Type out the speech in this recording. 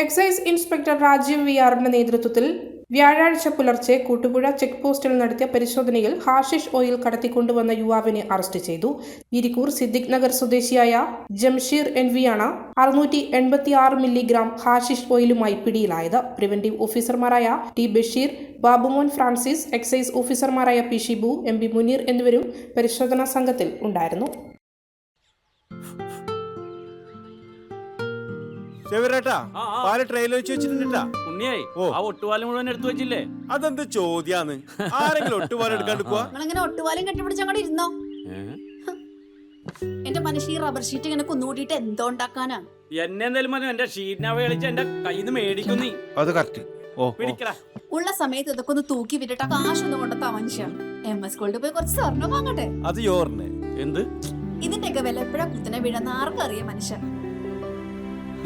Excise inspector Rajeev V ആറിന്റെ നേതൃത്വത്തിൽ വ്യാഴാഴ്ച പുലർച്ചെ കൂട്ടുപുഴ ചെക്ക് പോസ്റ്റിൽ നടത്തിയ പരിശോധനയിൽ ഹാഷിഷ് ഓയിൽ കടത്തിക്കൊണ്ടുവന്ന യുവാവിനെ അറസ്റ്റ് ചെയ്തു. ഇരിക്കൂർ സിദ്ദിഖ് നഗർ സ്വദേശിയായ ജംഷീർ എൻ വിയാണ് അറുന്നൂറ്റി എൺപത്തി ആറ് മില്ലിഗ്രാം ഹാഷിഷ് ഓയിലുമായി പിടിയിലായത്. പ്രിവന്റീവ് ഓഫീസർമാരായ T Basheer Babumon Francis excise ഓഫീസർമാരായ P Shibu M B Muneer എന്നിവരും പരിശോധനാ സംഘത്തിൽ ഉണ്ടായിരുന്നു. ചെവിരേട്ടാ ആ, ആ. പാൽ ട്രെയിനിൽ വെച്ച് വെച്ചിട്ടുണ്ടാ ഉണ്ണിയായി ഓ. ആ ഒട്ടുപാലം മുഴുവൻ എടുത്തു വെച്ചില്ലേ? അതെന്ത് ചോദ്യാന്ന്? ആരെങ്കിലും ഒട്ടുപാലം എടുക്കാണ്ട് പോവാ? നിങ്ങളിങ്ങനെ ഒട്ടുപാലും കെട്ടിപ്പിടിച്ച് അങ്ങോട്ട് ഇരുന്നോ? എന്റെ മനുഷ്യ ഈ റബ്ബർ ഷീറ്റ് ഇങ്ങനെ കുന്നുകൂട്ടിയിട്ട് എന്തോ ഉണ്ടാക്കാനാ? എന്നെ എന്തായാലും മതി എന്റെ ഷീറ്റിനെ കളിച്ച് എന്റെ കയ്യിൽ നിന്ന് മേടിക്കും നീ. അത് കറക്റ്റ് ഓ പിടിക്കടാ. ഉള്ള സമയത്ത് ഇതൊക്കെ ഒന്ന് തൂക്കി വിട്ടിട്ട് കാശൊന്നും കൊണ്ടെത്താ മനുഷ്യ. എം എസ് സ്കൂളിൽ പോയി കുറച്ച് സ്വർണം വാങ്ങട്ടെ. അത് എന്ത്? ഇതിന്റെയൊക്കെ വില എപ്പോഴാ കുത്തിനെ വീഴുന്ന ആർക്കും അറിയാം മനുഷ്യ.